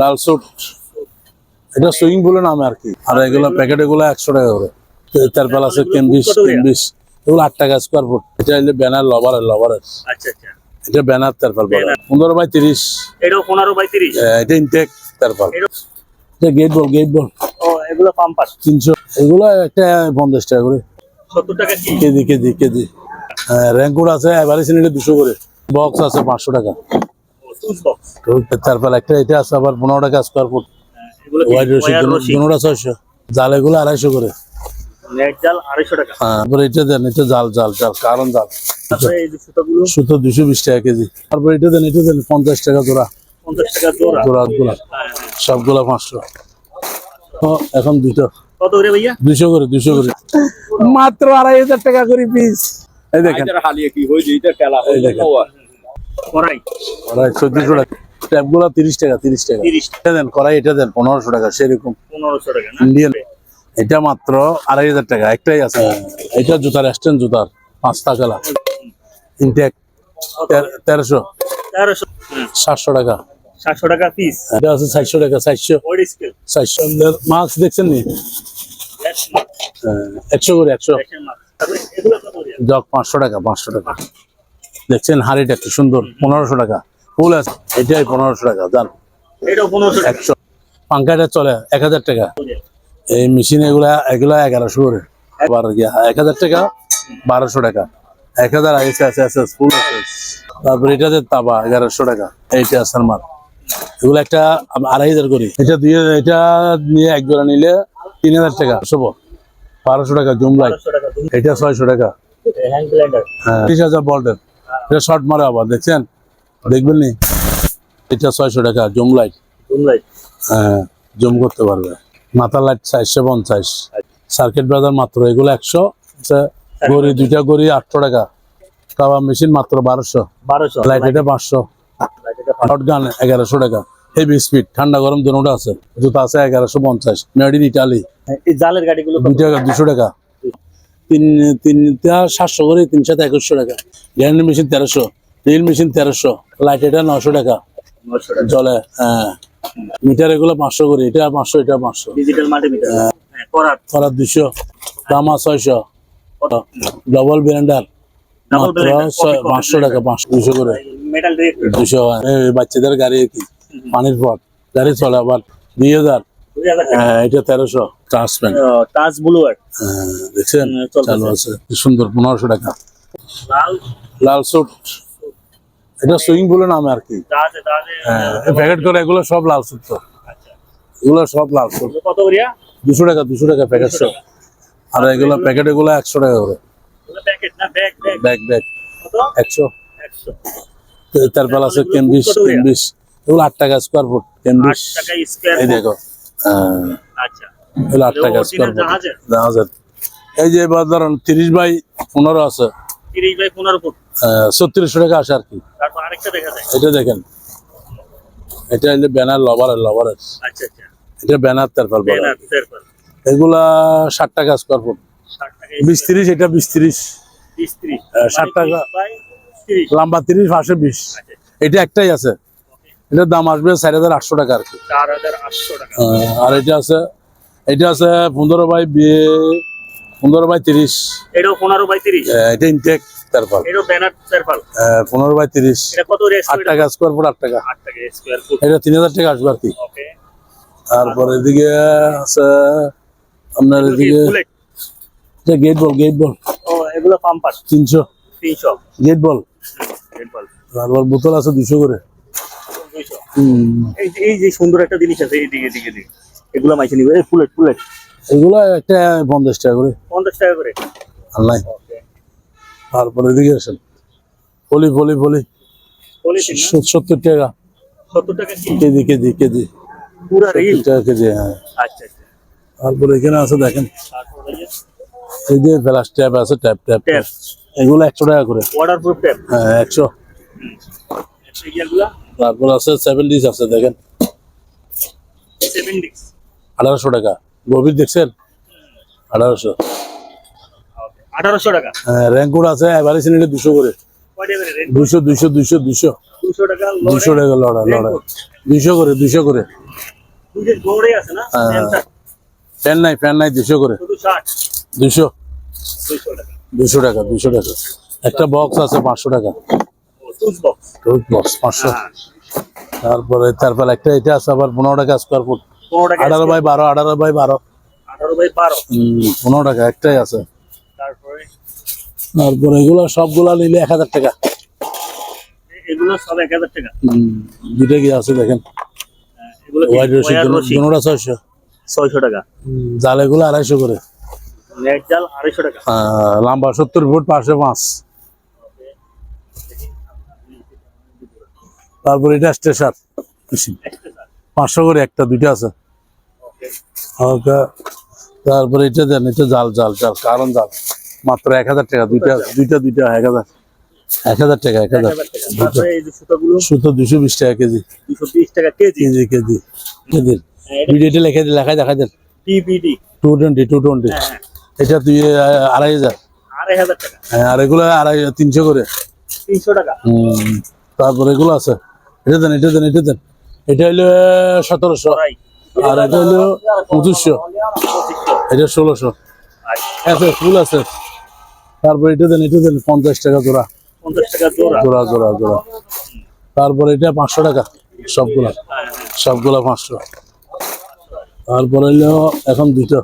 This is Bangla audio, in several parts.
লাল সুট এটা সুইং বলে নামে আর কি। আর এগুলো প্যাকেট এগুলো একশো টাকা করে। তারপর আছে কেমবিস কেমবিস এগুলো আট টাকা স্কোয়ার ফুট এটা হলে ব্যানার লভারের লভারের এটা ব্যানার তারপর পনেরো বাই তিরিশ। এটাও পনেরো বাই তিরিশ? এটা ইনটেক তারপর এটা- গেট বল গেট বল এগুলো পাম্পার তিনশো। এগুলো একটা পঞ্চাশ টাকা করে। সত্তর টাকা কেজি কেজি কেজি। র্যাঙ্কুড আছে এবারে সিনেটে দুশো করে। বক্স আছে পাঁচশো টাকা। বক্স তারপর একটা এটা আছে আবার পনেরো টাকা স্কোয়ার ফুট ওয়াইড রশি পনেরোটা ছয়শো। জাল এগুলো আড়াইশো করে। নেট জাল আড়াইশো টাকা। হ্যাঁ তারপর এটা দেন এটা জাল জাল জাল কারণ জাল। তারপরে এই যে সুতোগুলো? সুতো দুশো বিশ টাকা কেজি। তারপর এটা দেন এটা দেন পঞ্চাশ টাকা জোড়া। পঞ্চাশ টাকা জোড়া। হ্যাঁ, হ্যাঁ। সবগুলা পাঁচশো। ও, এখন দুটো কত করে ভাইয়া? দুশো করে দুশো করে। মাত্র আড়াই হাজার টাকা করে পিস এই দেখেন। হালিয়ে কি যেটা খেলা এই দেখেন। কড়াই। কড়াই চোদ্দশো টাকা ট্যাপগুলো তিরিশ টাকা তিরিশ টাকা। এটা দেন কড়াই এটা দেন পনেরোশো টাকা সেরকম। পনেরোশো টাকা ইন্ডিয়ান এটা মাত্র আড়াই হাজার টাকা একটাই আছে। এটা জুতার স্ট্যান্ড জুতার পাঁচটা খেলা ইনটেক তেরোশো। তেরোশো। সাতশো টাকা। সাতশো টাকা পিস এটা আছে চারশো টাকা চারশো। চারশো মাছ দেখছেন নি? একশো করে একশো। জগ পাঁচশো টাকা পাঁচশো টাকা। দেখছেন হাড়িটা কি সুন্দর পনেরোশো টাকা। ফুল আছে এটাই পনেরোশো টাকা জান। টাকা। একশো। পাঙ্কাটা চলে এক হাজার টাকা। এই মেশিন এগুলা এগুলা এগারোশো করে। গিয়া এক হাজার টাকা বারোশো টাকা। এক হাজার আইসে আছে আছে ফুল আছে। তারপরে এটাতে তাবা এগারোশো টাকা এইটা আছে মাল। এগুলো একটা আড়াই হাজার করি। এটা দিয়ে এটা নিয়ে এক জোড়া নিলে তিন হাজার টাকা। সব বারোশো টাকা জুম লাইট এটা ছয়শো টাকা। হ্যাঁ। ত্রিশ হাজার বল্টের। এটা শর্ট মারে আবার দেখছেন? দেখবেন নি? এটা ছয়শো টাকা জুম লাইট জুম লাইট হ্যাঁ জুম করতে পারবে। মাথা লাইট চারশো পঞ্চাশ। সার্কিট ব্রাদার মাত্র এগুলো একশো। গড়ি দুইটা গড়ি আটশো টাকা। কাবা মেশিন মাত্র বারোশো। বারোশো। লাইট এটা পাঁচশো। শর্ট গান এগারোশো টাকা। হেভি স্পিড ঠান্ডা গরম দুটোটা আছে। জুতা আছে এগারোশো পঞ্চাশ। মেড ইন ইটালি জালের গাড়িগুলো দুই টাকা দুশো টাকা। তিন তিনটা সাতশো করে তিন সাথে একুশশো টাকা। গ্যারান্টি মেশিন তেরোশো রিল মেশিন তেরোশো লাইট এটা নশো টাকা। জলে হ্যাঁ। মিটার এগুলো পাঁচশো করে এটা পাঁচশো এটা পাঁচশো। ডিজিটাল হ্যাঁ। করার। দুশো দামা ছয়শো। ডবল ব্লেন্ডার পাঁচশো টাকা পাঁচশো দুশো করে। দুশো বাচ্চাদের গাড়ি কি পানির পট। গাড়ি চলে আবার দুই হাজার। হ্যাঁ, এটা তেরোশো। টাচ ব্লু আর দেখছেন? হুম, চালু আছে। সুন্দর পনেরোশো টাকা। লাল? লাল স্যুট। এটা সুইং বলে নামে আর কি। হ্যাঁ প্যাকেট করে এগুলো সব লাল স্যুট তো। আচ্ছা। এগুলো সব লাল স্যুট। কত করিয়া? দুশো টাকা দুশো টাকা প্যাকেট সব। আর এগুলো প্যাকেট এগুলো একশো টাকা করে। ব্যাগ ব্যাগ একশো। তারপর আছে কেমবিস কেমবিস এগুলো আট টাকা স্কোয়ার ফুট কেমবিস এই দেখো হ্যাঁ। আচ্ছা। এগুলো আট টাকা original জাহাজের? জাহাজের। এই যে এবার ধরুন তিরিশ বাই পনেরো আছে। ছত্রিশশো টাকা আসে আর কি। এটা দেখেন। এটা হলো ব্যানার লভারের লভারের আচ্ছা আচ্ছা। এটা ব্যানার তারপর বলে ব্যানার তারপর এগুলা ষাট টাকা স্কোয়ার ফুট ষাট বিশ তিরিশ এটা বিশ তিরিশ। ষাট টাকা। 30 তিরিশ। লম্বা তিরিশ পাশে বিশ। আচ্ছা এটা একটাই আছে। এটার দাম আসবে চার হাজার আটশো টাকা আর কি। আর এটা আছে এটা আছে পনেরো বাই বিয়ে পনেরো বাই তিরিশ। এটাও পনেরো বাই তিরিশ? এটা ইনটেক তারপর এটাও ব্যানার তারপর পনেরো বাই তিরিশ। কত আট টাকা স্কোয়ার ফুট আট টাকা। আট টাকা স্কোয়ার ফুট এটা তিন হাজার টাকা আসবে আর কি। ওকে এদিকে আছে আপনার এদিকে এটা গেট বল গেট বল ও এগুলো পাম্পার তিনশো। তিনশো। গেট বল বল তারপর বোতল আছে দুশো করে। দুইশো। এই যে সুন্দর একটা জিনিস আছে এগুলো মাইছে নিবে এই ফুলেট ফুলেট। এগুলো একটা পঞ্চাশ টাকা করে। পঞ্চাশ টাকা করে? ওকে। তারপর এদিকে আসেন। পলিথিন না? স- সত্তর টাকা। সত্তর টাকা কেজি? কেজি কেজি পুরা রিল? টাকা কেজি হ্যাঁ। আচ্ছা আচ্ছা। তারপর এখানে আছে দেখেন। এই যে? ফ্ল্যাশ ট্যাপ আছে ট্যাপ ট্যাপ ট্যাপ এগুলো একশো টাকা করে। ওয়াটার প্রুফ ট্যাপ হ্যাঁ একশো। তারপর আছে সেভেন ডিস আছে দেখেন। সেভেন ডিক্স আঠারোশো টাকা। গভীর দেখছেন? আঠারোশো। আঠারোশো টাকা। হ্যাঁ আছে এভারেজ দুশো করে। কয়টা করে রেট দুশো দুশো দুশো দুশো। দুশো টাকা দুশো টাকা লড়া লড়া দুশো করে দুশো করে। ফ্যান নাই ফ্যান নাই দুশো করে। দুশো। টাকা। দুশো টাকা দুশো টাকা। একটা বক্স আছে পাঁচশো টাকা। বক্স পাঁচশো। হ্যাঁ। তারপরে তারপরে একটা এটা আছে আবার পনেরো টাকা স্কোয়ার ফুট পনেরো টাকা আঠারো বাই বারো আঠারো বাই বারো। আঠারো বাই বারো। পনেরো টাকা একটাই আছে। তারপরে? তারপরে এগুলো সবগুলা নিলে এক হাজার টাকা। এগুলো সব এক হাজার টাকা? হুম, কি আছে দেখেন? হ্যাঁ? হোয়াইট ছয়শো। ছয়শো টাকা। হুম, জাল এগুলো আড়াইশো করে। নেট জাল আড়াইশো টাকা। লম্বা সত্তর ফুট পাঁচশো পাঁচ। তারপরে এটা স্টেশন। পাঁচশো করে একটা দুইটা আছে। ওকে তারপরে এটা দেন এটা জাল জাল জাল কারণ জাল। মাত্র এক হাজার টাকা দুইটা দুইটা দুইটা এক হাজার এক হাজার টাকা এক হাজার। সুতো দুশো বিশ টাকা KG. KG? KG KG KG. ভিডিওটা লেখা দিন লেখাই দেখাই দেন। টু টোয়েন্টি টু টোয়েন্টি হ্যাঁ এটা আহ, আড়াই হাজার। হ্যাঁ, আর এগুলো আড়াই তিনশো করে। তিনশো টাকা। হুম, তারপরে এগুলো আছে। এটা দেন এটা দেন এটা দেন। এটা হইল সতেরোশো। আর এটা হইল পঁচিশশো। এটা ষোলোশো। আছে ফুল আছে। তারপরে এটা দেন এটা দেন পঞ্চাশ টাকা জোড়া। জোড়া। জোড়া জোড়া তারপরে এটা পাঁচশো টাকা সবগুলা। সবগুলা পাঁচশো। তারপরে হইল এখন দুটো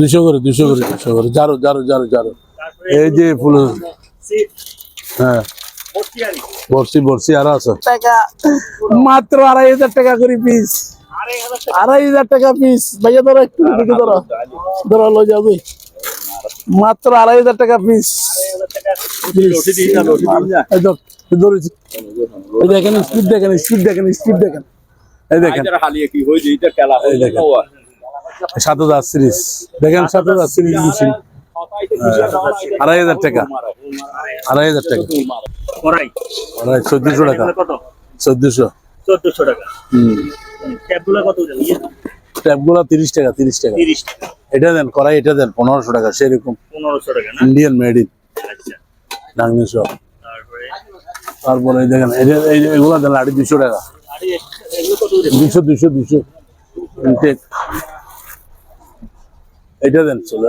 দুশো করে দুশো করে দুশো করে জারো জারো জারো জারো। এই যে ফুল। হ্যাঁ। বর্ষি বর্ষি আরও আছে। মাত্র আড়াই হাজার টাকা করে পিস আড়াই হাজার টাকা পিস ভাইয়া ধরো একটু এদিকে ধরো। ধরো লো যাবে মাত্র আড়াই হাজার টাকা পিস ধরেছি দেখেন স্পিড দেখেন স্পিড দেখেন স্পিড দেখেন। এই দেখেন। এই দেখেন। সাত হাজার সিরিজ দেখেন সাত হাজার সিরিজ মেশিন আড়াই হাজার টাকা। আড়াই হাজার টাকা। করাই আড়াই চোদ্দশো টাকা। কত? চোদ্দশো। চোদ্দশো টাকা। হম। ক্যাবগুলো কত ভাইয়া ট্যাপগুলো তিরিশ টাকা তিরিশ টাকা। তিরিশ টাকা। এটা দেন করাই এটা দেন পনেরোশো টাকা সেরকম। পনেরোশো টাকা না? ইন্ডিয়ান মেড ইন আচ্ছা। সব তারপরে? দেখেন এগুলো দেন লাড়ি দুশো টাকা। দুশো দুশো দুশো। এটা দেন চলে।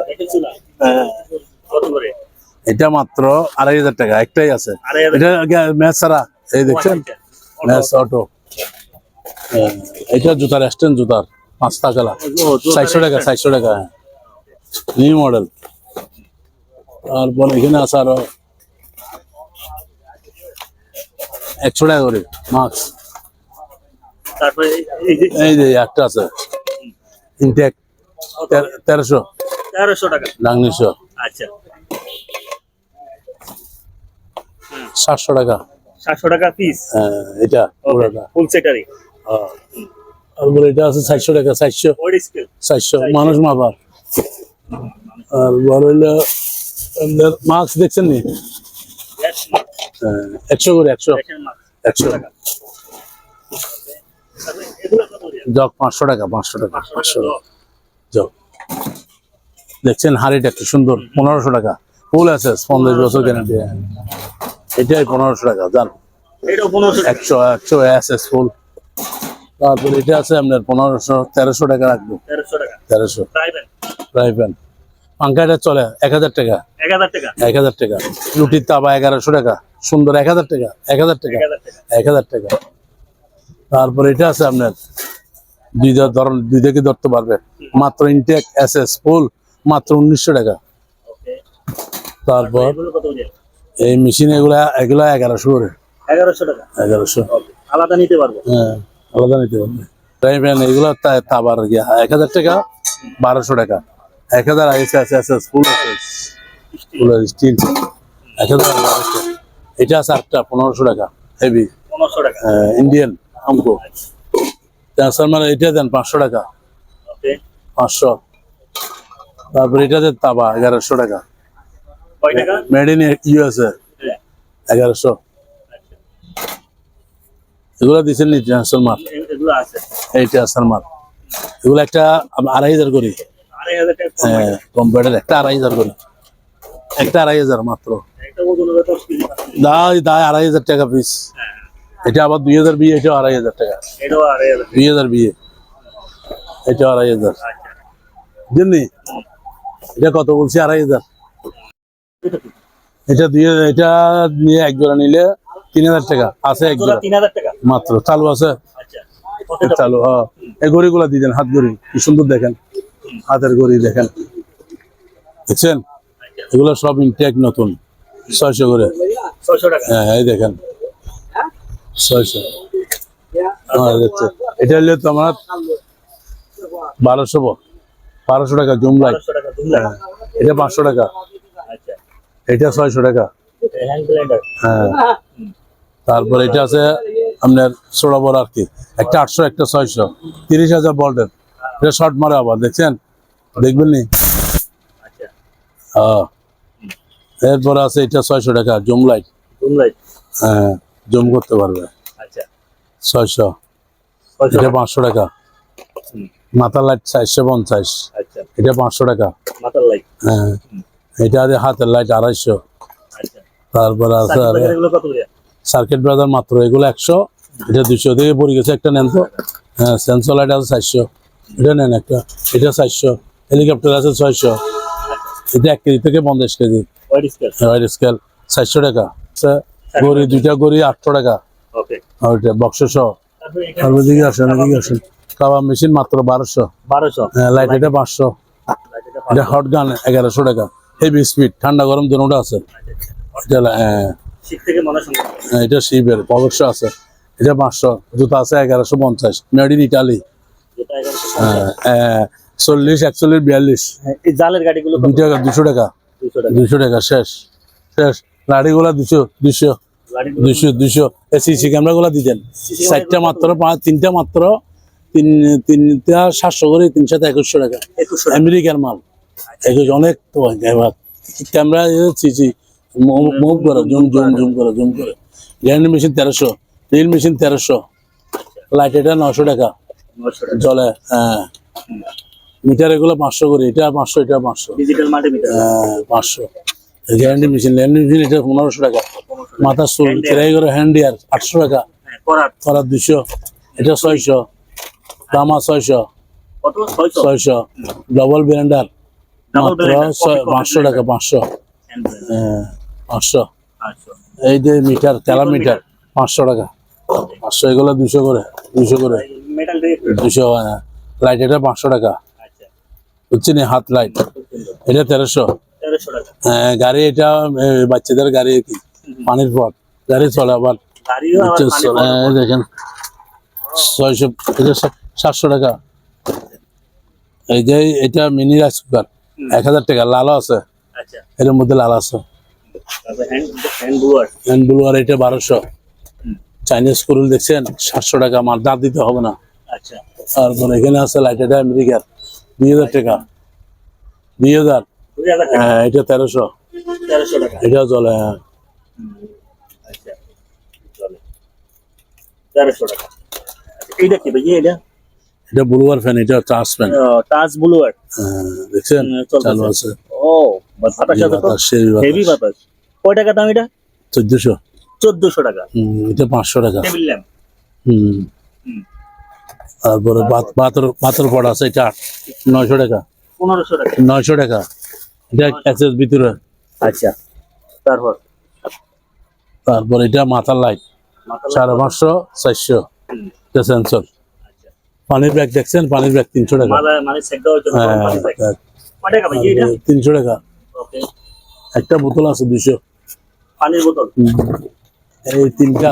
কত করে? এটা মাত্র আড়াই হাজার টাকা একটাই আছে। এটা ম্যাচ ছাড়া? এই দেখছেন? Match auto. হ্যাঁ, এটা জুতার স্ট্যান্ড জুতার পাঁচটা কালা চারশো টাকা চারশো টাকা নিউ মডেল। তারপর এখানে আছে আরও একশো টাকা করে মাস্ক এই যে এই যে একটা আছে। ইনটেক তেরোশো। তেরোশো টাকা। ডাংনিশো। আচ্ছা। সাতশো টাকা। সাতশো টাকা পিস হ্যাঁ, এটা পুরোটা। ফুল সেটারি হ্যাঁ। তারপরে এটা আছে চারশো টাকা চারশো চারশো মানুষ মাপার। আর বড় হইল মাস্ক দেখছেন নি? হ্যাঁ, একশো করে একশো। করে জগ পাঁচশো টাকা পাঁচশো টাকা পাঁচশো টাকা জগ। দেখছেন হাড়িটা কি সুন্দর পনেরোশো টাকা। ফুল আছে পঞ্চাশ বছর গ্যারান্টি এটাই পনেরোশো টাকা জান। একশো একশো এস এস ফুল তারপর এটা আছে আপনার পনেরোশো তেরোশো টাকা রাখব। তেরোশো ফ্রাই প্যান পাঙ্খাটা চলে এক হাজার টাকা। এক হাজার টাকা। এক হাজার টাকা। রুটির তাবা এগারোশো টাকা। সুন্দর এক হাজার টাকা এক হাজার টাকা। এক হাজার টাকা। তারপর এটা আছে আপনার দুই ধরন দুই থেকে ধরতে পারবে। মাত্র ইনটেক এস এস ফুল মাত্র উনিশশো টাকা। তারপর এই মেশিন এগুলা এগুলা এগারোশো করে। এগারোশো টাকা। এগারোশো। আলাদা নিতে পারব? হ্যাঁ আলাদা নিতে পারবে। ফ্রাই প্যান এগুলো তাবার গিয়া এক হাজার টাকা বারোশো টাকা। এক হাজার আইসে আছে আছে ফুল আছে। Full steel. এক হাজার বারোশো। এটা আছে আটটা পনেরোশো টাকা হেভি। পনেরোশো টাকা। ইন্ডিয়ান আমকো। ট্রান্সফরমার এটা দেন পাঁচশো টাকা। পাঁচশো। তারপর এটা দেন তাবা এগারোশো টাকা। Made in USA. এগারোশো। এগুলো দিচ্ছেন নি ট্রান্সফরমার এ- এগুলো আছে। এগুলো একটা আড়াই হাজার করি। আড়াই হাজার টাকা কম হ্যাঁ কম্পিউটার একটা আড়াই হাজার করি। একটা আড়াই হাজার মাত্র। দায় আড়াই হাজার টাকা পিস হ্যাঁ। এটা আবার দুই হাজার বিয়ে এটাও আড়াই হাজার টাকা। দুই হাজার বিয়ে। এটা আড়াই হাজার। বুঝলি এটা কত বলছি? আড়াই হাজার। এটা? দিয়ে এটা নিয়ে এক জোড়া নিলে তিন হাজার টাকা। আছে এক জোড়া। মাত্র। চালু আছে। আচ্ছা। চালু হ্যাঁ। এই গড়িগুলা দিয়ে দেন হাত গড়ি কি সুন্দর দেখেন। হাতের গড়ি দেখেন। দেখছেন? এগুলো সব ইনটেক নতুন। ছয়শো করে। হ্যাঁ এই দেখেন। ছয়শো। হ্যাঁ। এটা হলে তোমার বারোশো বারোশো টাকা জুমলাই। বারোশো টাকা দুমলা এটা পাঁচশো টাকা। এটা ছয়শো টাকা। হ্যাঁ। তারপরে এটা আছে আপনার ছোড়া বড় আর কি। একটা আটশো একটা ছয়শো। তিরিশ হাজার বল্টের এটা শর্ট মারে আবার দেখছেন? দেখবেন নি? আচ্ছা। হ্যাঁ। এরপরে আছে এটা ছয়শো টাকা জুম লাইট হ্যাঁ জুম করতে পারবে। আচ্ছা। ছয়শো। ছয়শো এটা পাঁচশো টাকা। মাথার লাইট চারশো পঞ্চাশ। আচ্ছা। এটা পাঁচশো টাকা। মাথার লাইট হ্যাঁ। এটা আছে হাতের লাইট আড়াইশো। তারপরে আছে আর সার্কিট ব্রাদার মাত্র এগুলো একশো। এটা দুশো থেকে পড়ে গেছে একটা নেন তো। হ্যাঁ সেন্সর লাইট আছে চারশো। এটা নেন একটা এটা চারশো। হেলিকপ্টার আছে ছয়শো। এটা এক কেজি থেকে পঞ্চাশ কেজি। হোয়াইট স্কেল চারশো টাকা। আচ্ছা, গড়ি দুইটা গড়ি আটশো টাকা। আর ওইটা বক্স সহ। তারপরে আর আসেন ওইদিকে আসেন। কাবাব মেশিন মাত্র বারোশো। বারোশো? লাইট এটা পাঁচশো। এটা হট গান এগারোশো টাকা। হেভি স্পিড ঠান্ডা গরম দুটোটা আছে। এটা শিবের অবশ্য আছে। এটা পাঁচশো জুতা আছে এগারোশো পঞ্চাশ মেড ইন ইটালি। চল্লিশ একচল্লিশ বিয়াল্লিশ। জালের গাড়িগুলো টাকা। দুশো টাকা। দুশো টাকা শেষ। শেষ। লাড়িগুলা দুশো দুশো দুশো দুশো সিসি ক্যামেরাগুলা দিতেন। চারটা মাত্র তিনটা মাত্র তিন তিনটা সাতশো করে তিনশো একুশশো টাকা। আমেরিকার মাল। একুশ অনেক তো এবার ক্যামেরা সিসি মুভ করো জুম জুম জুম করো জুম করো। গ্যারান্টি মেশিন তেরোশো রিল মেশিন তেরোশো লাইট এটা নশো টাকা। জলে হ্যাঁ। মিটার এগুলো পাঁচশো করে এটা পাঁচশো এটা পাঁচশো। হ্যাঁ, পাঁচশো। গ্যারান্টি মেশিন গ্যারান্টি মেশিন এটা পনেরোশো টাকা। মাথা চুল সেলাই করে হ্যান্ড ইয়ার আটশো টাকা। হ্যাঁ করার। দুশো এটা ছয়শো। দামা ছয়শো। ছয়শো। ছয়শো। ডবল ব্লেন্ডার পাঁচশো টাকা পাঁচশো। হ্যাঁ, পাঁচশো। আচ্ছা এই যে মিটার তেলা মিটার পাঁচশো টাকা। পাঁচশো এগুলো দুশো করে দুশো করে। লাইট এটা পাঁচশো টাকা। আচ্ছা। বুঝছি নি? হাত লাইট এটা তেরোশো। হ্যাঁ, গাড়ি এটা বাচ্চাদের গাড়ি কি। পানির পথ। গাড়ি চলে আবার। এই দেখেন। ছয়শো এটা সাতশো টাকা। এই যে এটা মিনি রাইস কুকার এক হাজার টাকা লালও আছে। আচ্ছা। এর মধ্যে লাল আছে। হ্যান্ড হ্যান্ড ব্লুয়ার এটা বারোশো। চাইনিজ কুরুল দেখছেন? সাতশো টাকা আমার দাঁত দিতে হবে না। আচ্ছা। তারপর এখানে আছে লাইট আমেরিকার দুই হাজার টাকা। দুই হাজার। দুই হ্যাঁ এটা তেরোশো। এটা চলে হ্যাঁ। আচ্ছা। তেরোশো টাকা। আচ্ছা, এইটা কি ভাই? এটা? এটা ব্লুয়ার ফ্যান এটা চার্জ ফ্যান টাচ ব্লুয়ার। দেখছেন? চালু আছে। ও বাতাস আছে হেভি বাতাস। কয় টাকা দাম এটা? চোদ্দশো। চোদ্দশো টাকা। এটা পাঁচশো টাকা। Table lamp. হুম। তারপরে পাথর পাথর পড়া আছে এটা নয়শো টাকা। পনেরোশো টাকা। নয়শো টাকা। এটা ক্যাচের ভিতরে। আচ্ছা। তারপর? তারপর এটা মাথার লাইট সাড়ে পাঁচশো চারশো। এটা সেন্সর পানির ব্যাগ দেখছেন? পানির ব্যাগ তিনশো টাকা। হ্যাঁ এটা? তিনশো টাকা। একটা বোতল আছে পানির বোতল? এই তিনটা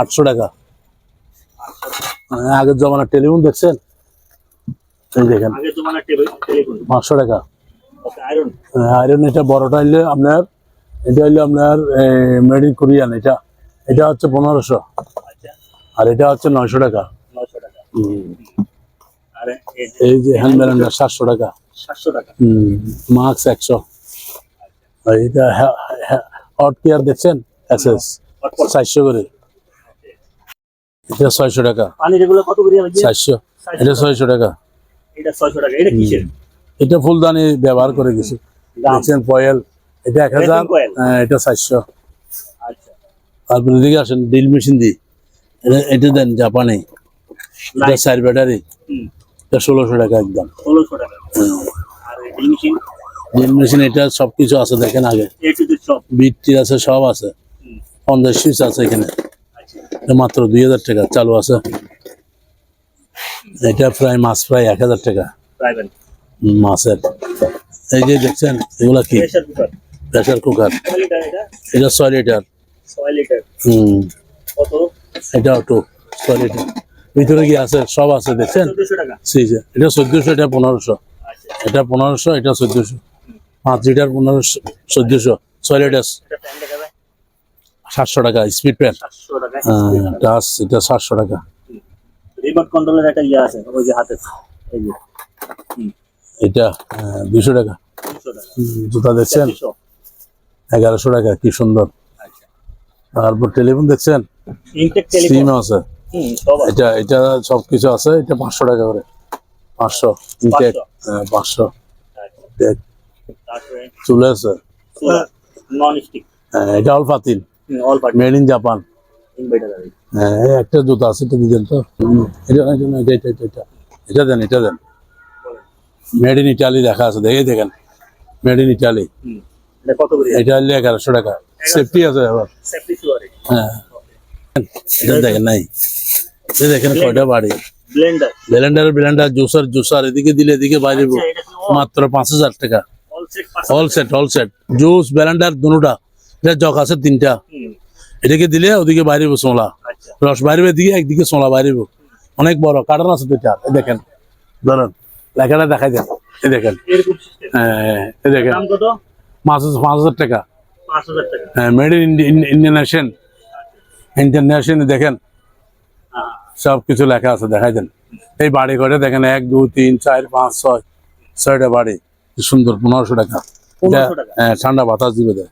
আটশো টাকা। হ্যাঁ, আগের জমানার টেলিফোন দেখছেন? এই দেখেন। পাঁচশো টাকা। আয়রন এটা বড়টা হইলে আপনার এটা হইলে আপনার মেড ইন কোরিয়ান এটা। এটা হচ্ছে পনেরোশো। আচ্ছা। আর এটা হচ্ছে নয়শো টাকা। এই যে এই যে হ্যান্ড ব্যালেন্ডার সাতশো টাকা। সাতশো টাকা। মার্কস একশো। এটা হট কেয়ার দেখছেন? এস এস চারশো করে। এটা ছয়শো টাকা। কত করে চারশো। এটা ছয়শো টাকা। এটা ছয়শো টাকা। এটা কিসের? এটা ফুলদানি ব্যবহার করে গেছি। দেখছেন পয়েল এটা এক হাজার? হ্যাঁ, এটা চারশো। আচ্ছা। তারপরে এদিকে আসেন ড্রিল মেশিন দি এটা এটা দেন জাপানি। এটা. চার ব্যাটারি। এটা ষোলোশো টাকা একদম। ষোলোশো টাকা। Drill machine? এটা সবকিছু আছে দেখেন আগে। সব। বিট টির আছে সব আছে। পঞ্চাশ সুইচ আছে এখানে। আচ্ছা। মাত্র দুই হাজার টাকা চালু আছে। এটা প্রায় মাছ প্রায় এক হাজার টাকা। মাছের এই যে দেখছেন এগুলা কি? Pressure cooker. এটা? ছয় লিটার। ছয় লিটার। হম। কত? এটা একটু ছয় লিটার। ভিতরে কি আছে? সব আছে দেখছেন? এটা চোদ্দশো এটা পনেরোশো। এটা পনেরোশো এটা চোদ্দশো। পাঁচ লিটার পনেরোশো চোদ্দশো। ছয় লিটার। সাতশো টাকা স্পিড প্যান এটা সাতশো টাকা। রিমোট কন্ট্রোলের একটা ইয়ে আছে ওই যে হাতে। এটা দুশো টাকা। জুতা দেখছেন? এগারোশো টাকা কি সুন্দর। আচ্ছা। তারপর টেলিফোন দেখছেন? সিম আছে। এটা এটা সবকিছু আছে এটা পাঁচশো টাকা করে। পাঁচশো ইনটেক পাঁচশো। আচ্ছা। চলে আছে। হ্যাঁ, এটা অল ফাতিল মেড ইন জাপান হ্যাঁ একটা জুতা আছে এটা দিতেন তো? এটা এটা এটা এটা এটা। দেন এটা দেন। মেড ইন ইটালি দেখা আছে দেখে দেখেন। মেড ইন ইটালি এটা কত করে? এটা হলে এগারোশো টাকা। সেফটি আছে আবার। হ্যাঁ। দেখেন নাই দেখেন কয়টা বাড়ি? Blender blender blender juicer juicer এদিকে দিলে এদিকে বাইরে আচ্ছা মাত্র পাঁচ হাজার টাকা। All set all set juice blender দুটা। এটা জগ আছে তিনটা। দিলে ওদিকে বাইরে সোলা আচ্ছা। রস বাইরে এদিকে একদিকে সোলা বাইরে অনেক বড় কাটার আছে দুইটা। দেখেন ধরেন লেখাটা দেখাই দেন। এই দেখেন। হ্যাঁ, এই দেখেন। দাম কত? পাঁচ হাজার টাকা। টাকা। Made in Indian nation international দেখেন হ্যাঁ সব কিছু লেখা আছে দেখাই দেন। এই বাড়ি ঘরে দেখেন এক দুই তিন চার পাঁচ ছয় ছয়টা বাড়ি। কি সুন্দর পনেরোশো টাকা। এটা, 1500 টাকা। হ্যাঁ, ঠান্ডা বাতাস দিবে দেয়।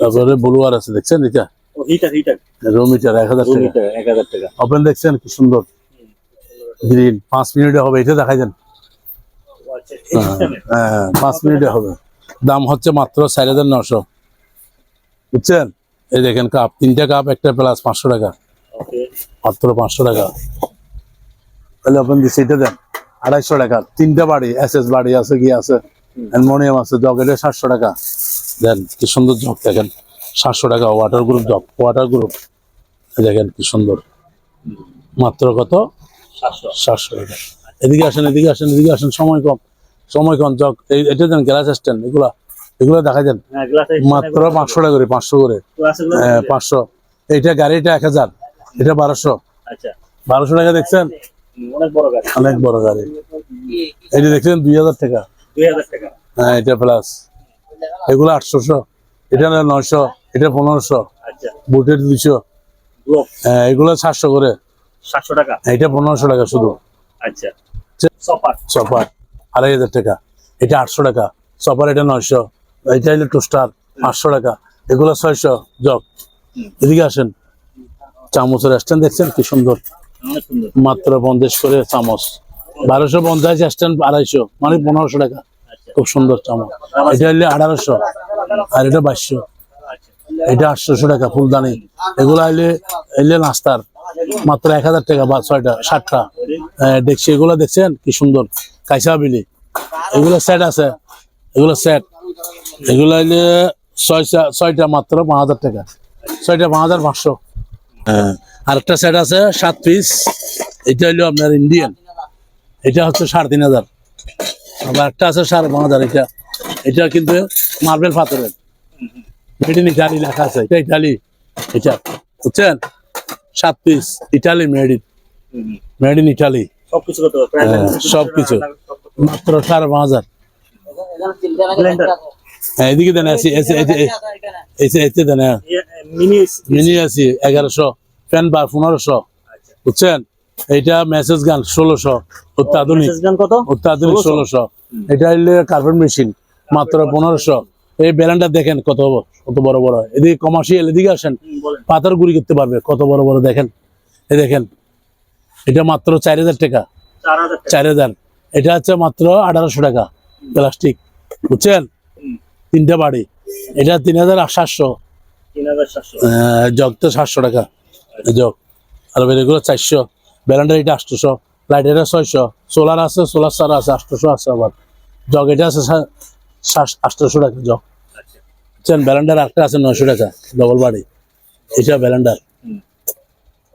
তারপরে ব্লুয়ার আছে দেখছেন এটা? রোমিটার এক হাজার টাকা। ওপেন দেখছেন কি সুন্দর। গ্রিন পাঁচ মিনিটে হবে এটা দেখাই দেন। ও আচ্ছা সিস্টেমে হ্যাঁ পাঁচ মিনিটে হবে। দাম হচ্ছে মাত্র চার হাজার নশো বুঝছেন? এই দেখেন কাপ তিনটা কাপ একটা প্লাস পাঁচশো টাকা। মাত্র পাঁচশো টাকা। তাহলে ওপেন দিচ্ছে এটা দেন আড়াইশো টাকা। তিনটা বাড়ি এস এস বাড়ি আছে কি আছে? অ্যালমোনিয়াম আছে জগ এটা সাতশো টাকা। দেন কি সুন্দর জগ দেখেন সাতশো টাকা water group jug water group দেখেন কি সুন্দর। মাত্র কত? সাতশো টাকা। এদিকে আসেন এদিকে আসেন এদিকে আসেন সময় কম সময় কম জগ। এই এটা দেন গ্লাস স্ট্যান্ড এগুলা এগুলো দেখা দেন। হ্যাঁ মাত্র পাঁচশো টাকা করে পাঁচশো করে। হ্যাঁ, পাঁচশো। এইটা গাড়িটা এক হাজার এটা বারোশো। আচ্ছা। বারোশো টাকা দেখছেন? অনেক বড় গাড়ি। এটা দেখছেন দুই হাজার টাকা। হ্যাঁ এটা প্লাস এগুলো আটশোশো এটা নয়শো এটা পনেরোশো। আচ্ছা। বুটের দুইশো। হ্যাঁ এগুলো সাতশো করে। সাতশো টাকা। এটা পনেরোশো টাকা শুধু। আচ্ছা। সপার সপার আড়াই হাজার টাকা। এটা আটশো টাকা। সপার এটা নয়শো। এটা হলো টোস্টার পাঁচশো টাকা। এগুলো ছয়শো জগ এদিকে আসেন। চামচের স্ট্যান্ড দেখছেন? কি সুন্দর। মাত্র পঞ্চাশ করে চামচ। বারোশো পঞ্চাশ স্ট্যান্ড আড়াইশো মানে পনেরোশো টাকা। খুব সুন্দর চামচ। এটা হলে আঠারোশো, আর এটা বাইশশো। এটা আটশোশো টাকা ফুলদানি। এগুলো আইলে এলে নাস্তার। মাত্র এক হাজার টাকা বা ছয়টা ষাটটা দেখছি, এগুলো দেখছেন? কি সুন্দর। কাইসা বিলি। এগুলো সেট আছে। এগুলো সেট এগুলো আইলে ছয়টা ছয়টা মাত্র পাঁচ হাজার টাকা। ছয়টা পাঁচ হাজার পাঁচশো। হ্যাঁ। আরেকটা সেট আছে সাত পিস এটা হইল আপনার ইন্ডিয়ান এটা হচ্ছে সাড়ে তিন হাজার। আবার একটা আছে সাড়ে পাঁচ হাজার। এটা এটা কিন্তু মার্বেল পাথরের। মেড ইন ইটালি লেখা আছে। এটা ইটালি এটা বুঝছেন? সাত piece Italy made in. Made in Italy সবকিছু হ্যাঁ, সবকিছু। মাত্র সাড়ে পাঁচ হাজার। হ্যাঁ এদিকে দেন দেন মিনি আছি এগারোশো। ফ্যান বার পনেরোশো। বুঝছেন? এইটা মেসেজ গান ষোলোশো। অত্যাধুনিক। ষোলোশো? এটা হইলে কার্পেট মেশিন মাত্র পনেরোশো। এই ব্যালেন্ডার দেখেন কত কত বড় বড়। এদিকে কমার্শিয়াল এদিকে আসেন। পাথর গুড়ি করতে পারবে কত বড় বড় দেখেন। এই দেখেন এটা মাত্র চার হাজার টাকা। চার হাজার টাকা। চার হাজার। এটা হচ্ছে মাত্র আঠারোশো টাকা। প্লাস্টিক বুঝছেন? তিনটা বাড়ি। এটা তিন হাজার সাতশো। জগ তো সাতশো টাকা। জগ। আর এগুলো চারশো। ব্যালেন্ডার এটা আটশোশো। লাইট এটা ছয়শো। সোলার আছে সোলার সার আছে আটশোশো আছে আবার। জগ এটা আছে আটশোশো টাকা জগ। আচ্ছা। বুঝছেন? ব্যালেন্ডার একটা আছে নয়শো টাকা ডবল বাড়ি। এটা ব্যালেন্ডার।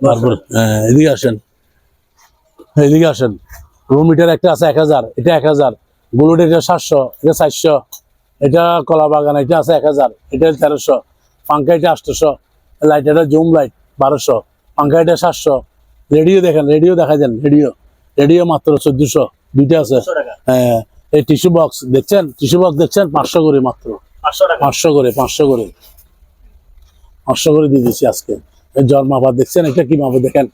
তারপর এদিকে আসেন। এদিকে আসেন। রুম মিটার একটা আছে এক হাজার। এটা এক হাজার। বুলুট এটা সাতশো এটা চারশো এটা কলা বাগান এটা আছে এক হাজার এটা তেরোশো পাঙ্খা এটা আটশোশো লাইট এটা জুম লাইট বারোশো পাঙ্খা এটা সাতশো। রেডিও দেখেন রেডিও দেখা যান রেডিও। রেডিও মাত্র চোদ্দশো দুইটা আছে। হ্যাঁ এই টিস্যু বক্স দেখছেন? টিস্যু বক্স দেখছেন? পাঁচশো করে মাত্র। পাঁচশো করে পাঁচশো করে। পাঁচশো করে দিয়ে দিচ্ছি আজকে। জ্বর মাপা দেখছেন? এটা কি মাপা দেখেন?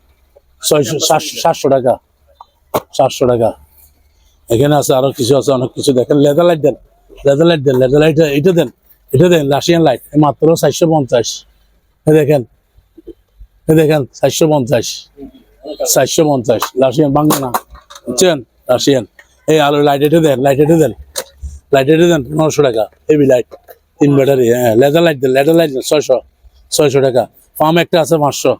ছয়শো সাতশো টাকা। সাতশো টাকা। এখানে আছে আরও কিছু আছে, অনেক কিছু দেখেন। লেদার লাইট দেন লেদার লাইট দেন লেদার লাইট এটা দেন এটা দেন রাশিয়ান লাইট মাত্র চারশো পঞ্চাশ। দেখেন দেখেন, চারশো পঞ্চাশ চারশো পঞ্চাশ রাশিয়ান বাংলা না বুঝছেন? রাশিয়ান এই আলো লাইট এটা দেন লাইট এটা দেন লাইট এটা দেন, পনেরোশো টাকা হেভি লাইট তিন ব্যাটারি হ্যাঁ লেদার লাইট দেন লেদার লাইট দেন, ছয়শো ছয়শো টাকা। পাম একটা আছে পাঁচশো।